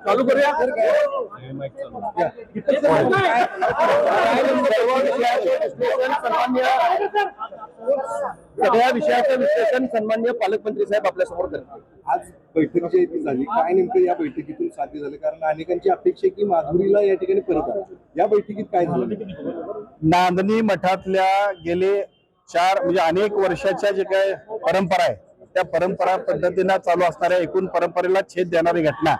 चालू करूया सगळ्या विषयाचं विश्लेषण सन्मान्य पालकमंत्री साहेब आपल्यासमोर करतील आज बैठक जी ती झाली काय नेमकं या बैठकीतून साध्य झालं? कारण अनेकांची अपेक्षा आहे की माधुरीला या ठिकाणी परत आणावं. या बैठकीत काय झालं? नांदणी मठातल्या गेले चार म्हणजे अनेक वर्षाच्या जे काय परंपरा आहे त्या परंपरा पद्धतीनं चालू असणाऱ्या एकूण परंपरेला छेद देणारी घटना.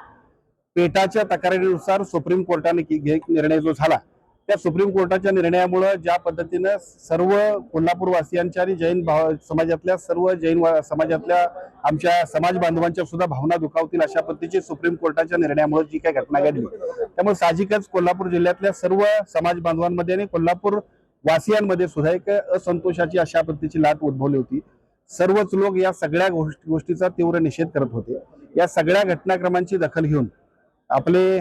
पेटाच्या तक्रारीनुसार सुप्रीम कोर्टाने निर्णय जो झाला त्या सुप्रीम कोर्टाच्या निर्णयामुळं ज्या पद्धतीनं सर्व कोल्हापूर वासियांच्या आणि जैन भाव समाजातल्या सर्व जैन समाजातल्या आमच्या समाज बांधवांच्या सुद्धा भावना दुखावतील अशा पद्धतीची सुप्रीम कोर्टाच्या निर्णयामुळे जी काही घटना घडली. त्यामुळे साहजिकच कोल्हापूर जिल्ह्यातल्या सर्व समाज बांधवांमध्ये आणि कोल्हापूर वासियांमध्ये सुद्धा एक असंतोषाची अशा पद्धतीची लाट उद्भवली होती. सर्वच लोक या सगळ्या गोष्टीचा तीव्र निषेध करत होते. या सगळ्या घटनाक्रमांची दखल घेऊन आपले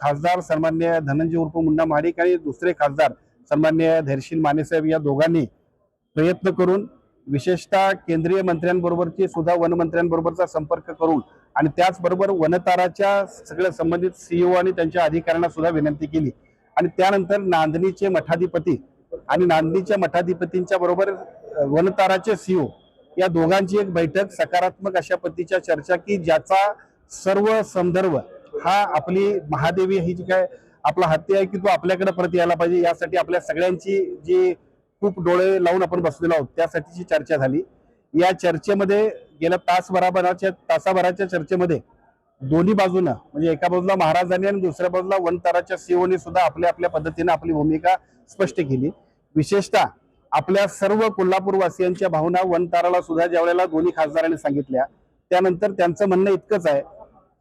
खासदार सन्मान्य धनंजय उर्फ मुन्ना महाडिक आणि दुसरे खासदार सन्मान्य धैर्शील मानेसाहेब या दोघांनी प्रयत्न करून विशेषतः केंद्रीय मंत्र्यांबरोबरची सुद्धा वनमंत्र्यांबरोबरचा संपर्क करून आणि त्याचबरोबर वनताराच्या सगळ्या संबंधित सीईओ आणि त्यांच्या अधिकाऱ्यांना सुद्धा विनंती केली. आणि त्यानंतर नांदणीचे मठाधिपती आणि नांदणीच्या मठाधिपतींच्या बरोबर वनताराचे सीईओ या दोघांची एक बैठक सकारात्मक अशा पद्धतीच्या चर्चा की ज्याचा सर्व संदर्भ हा आपली महादेवी ही जी काय आपला हत्ती आहे की तो आपल्याकडे परत यायला पाहिजे यासाठी आपल्या सगळ्यांची जी खूप डोळे लावून आपण बसलेलो आहोत त्यासाठीची चर्चा झाली. या चर्चेमध्ये गेल्या तासभराभराच्या तासाभराच्या चर्चेमध्ये दोन्ही बाजूनं म्हणजे एका बाजूला महाराजांनी आणि दुसऱ्या बाजूला वनताराच्या सीओनी सुद्धा आपल्या आपल्या पद्धतीने आपली भूमिका स्पष्ट केली. विशेषतः आपल्या सर्व कोल्हापूरवासियांच्या भावना वनताराला सुद्धा ज्या वेळेला दोन्ही खासदारांनी सांगितल्या त्यानंतर त्यांचं म्हणणं इतकंच आहे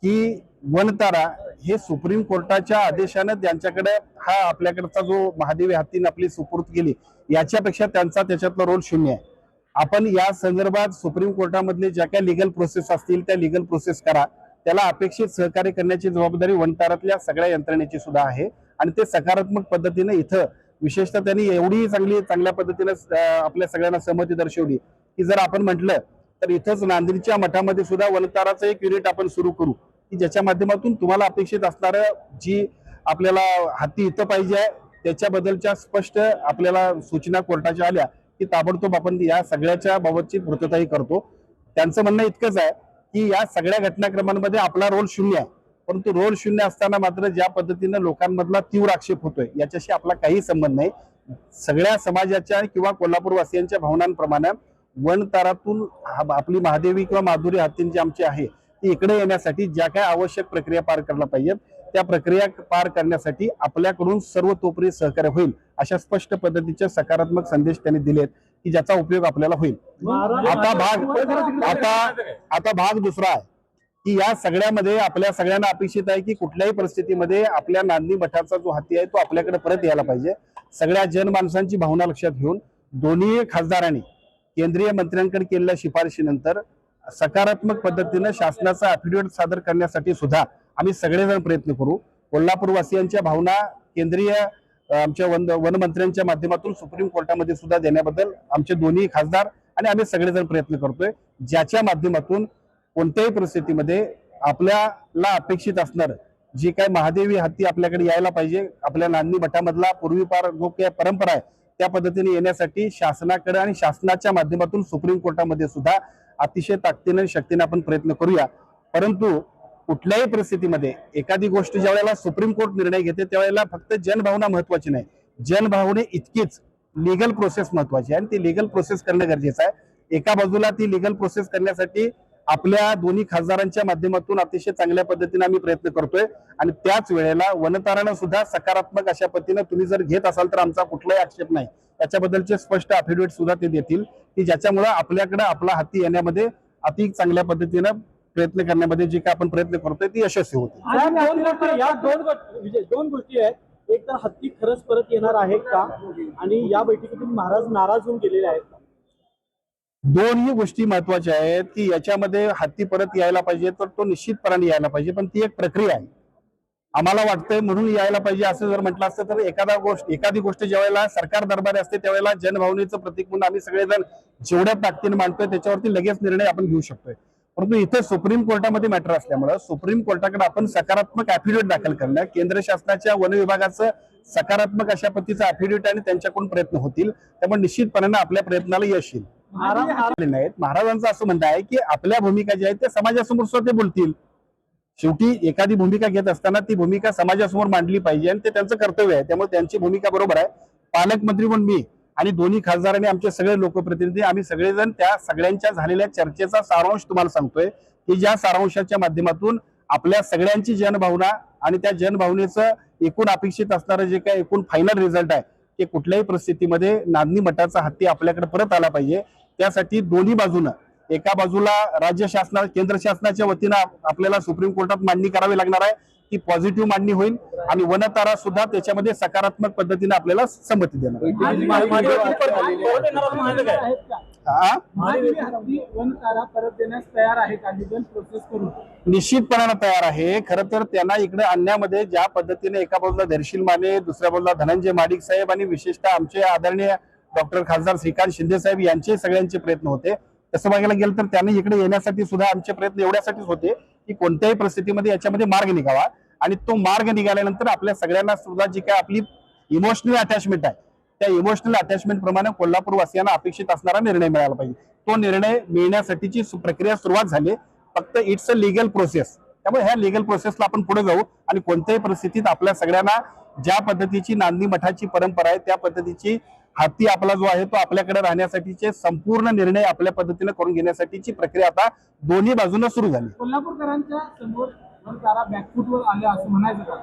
की वनतारा हे सुप्रीम कोर्टाच्या आदेशानं त्यांच्याकडे हा आपल्याकडचा जो महादेवी हत्तीनं आपली सुपूर्द केली याच्यापेक्षा त्यांचा त्याच्यातला रोल शून्य आहे. आपण या संदर्भात सुप्रीम कोर्टामधले ज्या काही लिगल प्रोसेस असतील त्या लिगल प्रोसेस करा. त्याला अपेक्षित सहकार्य करण्याची जबाबदारी वनतारातल्या सगळ्या यंत्रणेची सुद्धा आहे. आणि ते सकारात्मक पद्धतीने इथं विशेषतः त्यांनी एवढी चांगली चांगल्या पद्धतीने आपल्या सगळ्यांना सहमती दर्शवली. की जर आपण म्हटलं तर इथंच नांदेडच्या मठामध्ये सुद्धा वनताराचं एक युनिट आपण सुरू करू. की ज्याच्या माध्यमातून तुम्हाला अपेक्षित असणारं जी आपल्याला हाती इथं पाहिजे आहे त्याच्याबद्दलच्या स्पष्ट आपल्याला सूचना कोर्टाच्या आल्या की ताबडतोब आपण या सगळ्याच्या बाबतची पूर्तताही करतो. त्यांचं म्हणणं इतकंच आहे की या सगळ्या घटनाक्रमांमध्ये आपला रोल शून्य आहे. परंतु रोल शून्य असताना मात्र ज्या पद्धतीनं लोकांमधला तीव्र आक्षेप होतोय याच्याशी आपला काही संबंध नाही. सगळ्या समाजाच्या किंवा कोल्हापूर वासियांच्या भावनांप्रमाणे वनतारातून हा- आपली महादेवी किंवा माधुरी हत्तींची आमची आहे ती इकडे येण्यासाठी ज्या काय आवश्यक प्रक्रिया पार करायला पाहिजेत त्या प्रक्रिया पार करण्यासाठी आपल्याकडून सर्व तोपरी सहकार्य होईल अशा स्पष्ट पद्धतीचे सकारात्मक संदेश त्यांनी दिलेत की ज्याचा उपयोग आपल्याला होईल. आता भाग आता आता भाग दुसरा आहे. की या सगळ्यामध्ये आपल्या सगळ्यांना अपेक्षित आहे की कुठल्याही परिस्थितीमध्ये आपल्या नांदणी मठाचा जो हाती आहे तो आपल्याकडे परत यायला पाहिजे. सगळ्या जनमानसांची भावना लक्षात घेऊन दोन्ही खासदारांनी केंद्रीय मंत्र्यांकडे केलेल्या शिफारशीनंतर सकारात्मक पद्धतीनं शासनाचा अफिडेव्हिट सादर करण्यासाठी सुद्धा आम्ही सगळेजण प्रयत्न करू. कोल्हापूरवासियांच्या भावना केंद्रीय आमच्या वन वनमंत्र्यांच्या माध्यमातून सुप्रीम कोर्टामध्ये सुद्धा देण्याबद्दल आमचे दोन्ही खासदार आणि आम्ही सगळेजण प्रयत्न करतोय. ज्याच्या माध्यमातून कोणत्याही परिस्थितीमध्ये आपल्याला अपेक्षित असणार जी काय महादेवी हत्ती आपल्याकडे यायला पाहिजे आपल्या नांदणी मठामधला पूर्वीपार जो काही परंपरा आहे त्या पद्धतीने येण्यासाठी शासनाकडे आणि शासनाच्या माध्यमातून सुप्रीम कोर्टामध्ये सुद्धा अतिशय ताकदीने आणि शक्तीने आपण प्रयत्न करूया. परंतु कुठल्याही परिस्थितीमध्ये एखादी गोष्ट ज्या वेळेला सुप्रीम कोर्ट निर्णय घेते त्यावेळेला फक्त जनभावना महत्वाची नाही. जनभावने इतकीच लिगल प्रोसेस महत्वाची आहे आणि ती लिगल प्रोसेस करणं गरजेचं आहे. एका बाजूला ती लिगल प्रोसेस करण्यासाठी आपल्या दोन्ही खासदारांच्या माध्यमातून अतिशय चांगल्या पद्धतीने आम्ही प्रयत्न करतोय. आणि त्याच वेळेला वनतारानं सुद्धा सकारात्मक अशा पद्धतीनं तुम्ही जर घेत असाल तर आमचा कुठलाही आक्षेप नाही. त्याच्याबद्दलचे स्पष्ट अफिडेव्हिट सुद्धा ते देतील की ज्याच्यामुळे आपल्याकडे आपला हाती येण्यामध्ये अति चांगल्या पद्धतीनं प्रयत्न करण्यामध्ये जे काय आपण प्रयत्न करतोय ती यशस्वी होते. साहेब, दोन गोष्टी- या दोन विजय, दोन गोष्टी आहेत. एक तर हत्ती खरंच परत येणार आहे का? आणि या बैठकीतून महाराज नाराज होऊन गेलेले आहेत? दोनही गोष्टी महत्त्वाच्या आहेत की याच्यामध्ये हत्ती परत यायला पाहिजे तर तो निश्चितपणाने यायला पाहिजे. पण ती एक प्रक्रिया आहे. आम्हाला वाटतंय म्हणून यायला पाहिजे असं जर म्हटलं असतं तर एखादा गोष्ट एखादी गोष्ट ज्यावेळेला सरकार दरबारी असते त्यावेळेला जनभावनेचं प्रतीक म्हणून आम्ही सगळेजण जेवढ्या ताकदीने मांडतोय त्याच्यावरती लगेच निर्णय आपण घेऊ शकतोय. परंतु इथे सुप्रीम कोर्टामध्ये मॅटर असल्यामुळे सुप्रीम कोर्टाकडे आपण सकारात्मक ऍफिडेव्हिट दाखल करणं केंद्र शासनाच्या वन विभागाचं सकारात्मक अशा पद्धतीचं ऍफिडेव्हिट आणि त्यांच्याकडून प्रयत्न होतील. त्यामुळे निश्चितपणे आपल्या प्रयत्नाला यश येईल. नाहीत महाराजांचं असं म्हणणं आहे की आपल्या भूमिका ज्या आहेत त्या समाजासमोर सुद्धा ते बोलतील. शेवटी एखादी भूमिका घेत असताना ती भूमिका समाजासमोर मांडली पाहिजे आणि ते त्यांचं कर्तव्य आहे. त्यामुळे त्यांची भूमिका बरोबर आहे. पालकमंत्री म्हणून मी आणि दोन्ही खासदार आणि आमचे सगळे लोकप्रतिनिधी आम्ही सगळेजण त्या सगळ्यांच्या झालेल्या चर्चेचा सारांश तुम्हाला सांगतोय की ज्या सारांशाच्या माध्यमातून आपल्या सगळ्यांची जनभावना आणि त्या जनभावनेचं एकूण अपेक्षित असणारं जे काय एकूण फायनल रिझल्ट आहे की कुठल्याही परिस्थितीमध्ये नांदणी मठाचा हत्ती आपल्याकडे परत आला पाहिजे. त्यासाठी दोन्ही बाजूनं एका बाजूला राज्य शासना केंद्र शासनाच्या वतीनं आप- आपल्याला सुप्रीम कोर्टात मांडणी करावी लागणार आहे. ती पॉझिटिव्ह मांडणी होईल आणि वनतारा सुद्धा त्याच्यामध्ये सकारात्मक पद्धतीने आपल्याला संमती देणार? हा? निश्चितपणानं तयार आहे. खरं तर त्यांना इकडे आणण्यामध्ये ज्या पद्धतीने एका बाजूला धैर्यशील माने दुसऱ्या बाजूला धनंजय माडिक साहेब आणि विशेषतः आमचे आदरणीय डॉक्टर खासदार श्रीकांत शिंदे साहेब यांचे सगळ्यांचे प्रयत्न होते. तसं बघायला गेलं तर त्यांनी इकडे येण्यासाठी सुद्धा आमचे प्रयत्न एवढ्यासाठीच होते की कोणत्याही परिस्थितीमध्ये याच्यामध्ये मार्ग निघावा आणि तो मार्ग निघाल्यानंतर आपल्या सगळ्यांना सुद्धा जी काय आपली इमोशनल अटॅचमेंट आहे त्या इमोशनल अटॅचमेंट प्रमाणे कोल्हापूर वासियांना अपेक्षित असणारा निर्णय मिळाला पाहिजे. तो निर्णय मिळण्यासाठीची सु- प्रक्रिया सुरुवात झाली. फक्त इट्स अ लिगल प्रोसेस त्यामुळे ह्या लिगल प्रोसेसला आपण पुढे जाऊ आणि कोणत्याही परिस्थितीत आपल्या सगळ्यांना ज्या पद्धतीची नांदी मठाची परंपरा आहे त्या पद्धतीची हाती आपला जो आहे तो आपल्याकडे राहण्यासाठीचे संपूर्ण निर्णय आपल्या पद्धतीने करून घेण्यासाठीची प्रक्रिया आता दोन्ही बाजूने सुरू झाली. कोल्हापूरकरांच्या समोर वन तारा बॅकफुटवर आले असं म्हणायचं का?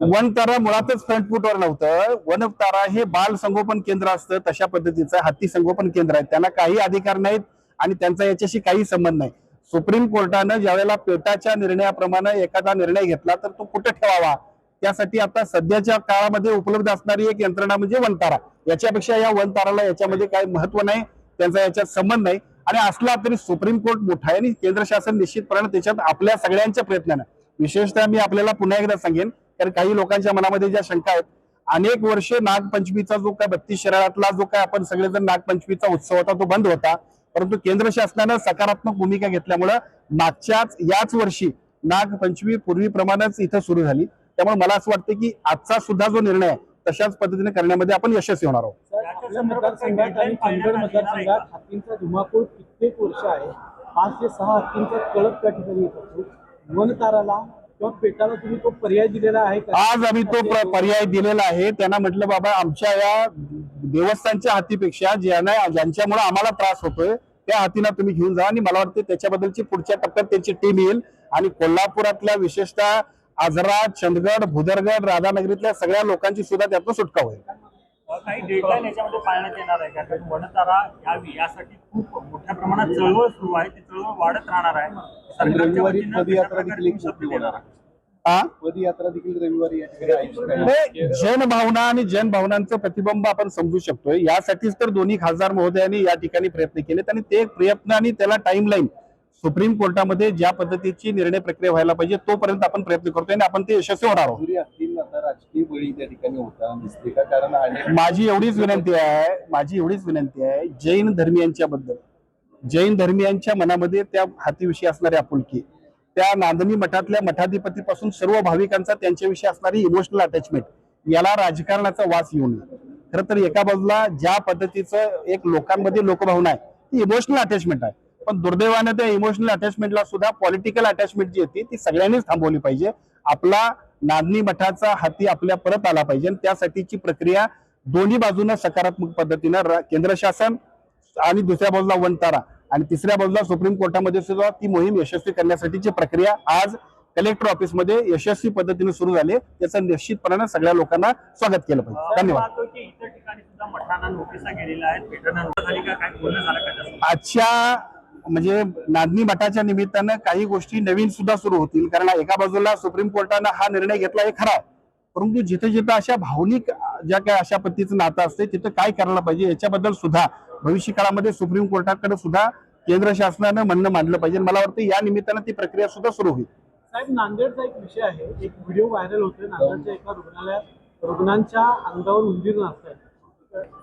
वन तारा मुळातच फ्रंट फुटवर नव्हतं. वन तारा हे बाल संगोपन केंद्र असतं. तशा पद्धतीचं हत्ती संगोपन केंद्र आहे. त्यांना काही अधिकार नाहीत आणि त्यांचा याच्याशी काही संबंध नाही. सुप्रीम कोर्टानं ज्यावेळेला पेटाच्या निर्णयाप्रमाणे एखादा निर्णय घेतला तर तो कुठे ठेवावा? त्यासाठी आता सध्याच्या काळामध्ये उपलब्ध असणारी एक यंत्रणा म्हणजे वनतारा. याच्यापेक्षा या वनताराला याच्यामध्ये काही महत्त्व नाही त्यांचा याच्यात संबंध नाही. आणि असला तरी सुप्रीम कोर्ट मोठा आहे आणि केंद्र शासन निश्चितपणे त्याच्यात आपल्या सगळ्यांच्या प्रयत्नानं. विशेषतः मी आपल्याला पुन्हा एकदा सांगेन कारण काही लोकांच्या मनामध्ये ज्या शंका आहेत अनेक वर्षे नागपंचमीचा जो काय बत्तीस शहरातला जो काय आपण सगळेजण नागपंचमीचा उत्सव होता तो बंद होता. परंतु केंद्र शासनानं सकारात्मक भूमिका घेतल्यामुळं मागच्याच याच वर्षी नागपंचमी पूर्वीप्रमाणेच इथं सुरू झाली. त्यामुळे मला असं वाटतं की आजचा सुद्धा जो निर्णय आहे तशाच पद्धतीने करण्यामध्ये आपण यशस्वी होणार आहोत. धुमाकूळ कित्येक वर्ष आहे. पाच ते सहा हत्तींचा कळप त्या ठिकाणी येत असतो. वन ताराला किंवा पेटाला तुम्ही तो पर्याय दिलेला आहे आज आम्ही तो प्र- पर्याय दिलेला आहे. त्यांना म्हटलं बाबा आमच्या या देवस्थानच्या हातीपेक्षा ज्यांना ज्यांच्यामुळे आम्हाला त्रास होतोय त्या हातीला तुम्ही घेऊन जा आणि मला वाटतं त्याच्याबद्दलची पुढच्या टप्प्यात त्यांची टीम येईल. आणि कोल्हापुरातल्या विशेषतः आजरा चंदगड भुदरगड राधानगरीतल्या सगळ्या लोकांची सुद्धा त्यातनं सुटका होईल. काही डेडलाईन याच्यामध्ये पाळण्यात येणार आहे. का कारण वनतारा यावी यासाठी खूप मोठ्या प्रमाणात चळवळ सुरू आहे. ती चळवळ वाढत राहणार आहे. सरकारच्या रविवारी वतीनं पदयात्रा कशा देखील एक प्रकारे मोठी शब्द होणार देणार आहे. पदयात्रा देखील रविवारी या ठिकाणी आयोजित करण्यात जनभावना आणि जनभावनांचं प्रतिबिंब आपण समजू शकतोय. यासाठीच तर दोन्ही खासदार महोदयांनी या ठिकाणी प्रयत्न केलेत आणि ते प्रयत्न आणि त्याला टाइमलाईन सुप्रीम कोर्टामध्ये ज्या पद्धतीची निर्णय प्रक्रिया व्हायला पाहिजे तोपर्यंत आपण प्रयत्न करतोय आणि आपण ते यशस्वी होणार आहोत. माझी एवढीच विनंती आहे माझी एवढीच विनंती आहे जैन धर्मियांच्या बद्दल जैन धर्मियांच्या मनामध्ये त्या हातीविषयी असणारी आपुलकी त्या नांदणी मठातल्या मठाधिपतीपासून सर्व भाविकांचा त्यांच्याविषयी असणारी इमोशनल अटॅचमेंट याला राजकारणाचा वास येऊ नये खरं तर एका बाजूला ज्या पद्धतीचं एक लोकांमध्ये लोकभावना आहे ती इमोशनल अटॅचमेंट आहे. पण दुर्दैवानं त्या इमोशनल अटॅचमेंटला सुद्धा पॉलिटिकल अटॅचमेंट जी होती ती सगळ्यांनीच थांबवली पाहिजे. आपला नांदणी मठाचा हाती आपल्या परत आला पाहिजे आणि त्यासाठीची प्रक्रिया दोन्ही बाजूनं सकारात्मक पद्धतीनं केंद्र शासन आणि दुसऱ्या बाजूला वनतारा आणि तिसऱ्या बाजूला सुप्रीम कोर्टामध्ये सुद्धा ती मोहीम यशस्वी करण्यासाठीची प्रक्रिया आज कलेक्टर ऑफिसमध्ये यशस्वी पद्धतीने सुरू झाली. त्याचं निश्चितपणाने सगळ्या लोकांना स्वागत केलं पाहिजे. धन्यवाद? आजच्या म्हणजे नांदणी भटाच्या निमित्तानं काही गोष्टी नवीन सुद्धा सुरू होतील. कारण एका बाजूला सुप्रीम कोर्टानं हा निर्णय घेतला हे खरा. परंतु जिथे जिथं अशा भावनिक ज्या काय अशा पद्धतीचं नातं असते तिथं काय करायला पाहिजे याच्याबद्दल सुद्धा भविष्य काळामध्ये सुप्रीम कोर्टाकडे सुद्धा केंद्र शासनानं म्हणणं मांडलं पाहिजे. मला वाटतं या निमित्तानं ती प्रक्रिया सुद्धा सुरू होईल. साहेब नांदेडचा एक विषय आहे. एक व्हिडिओ व्हायरल होतोय. नांदेडच्या एका रुग्णालयात रुग्णांच्या अंगावर उंदीर नाचतायत.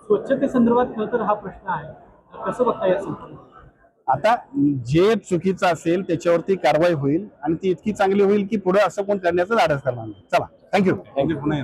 स्वच्छतेसंदर्भात खरं तर हा प्रश्न आहे. कसं बघता या संदर्भात आता जे चुकीचं असेल त्याच्यावरती कारवाई होईल आणि ती इतकी चांगली होईल की पुढे असं कोण करण्याचं धाडस करणार नाही. चला थँक्यू थँक्यू पुन्हा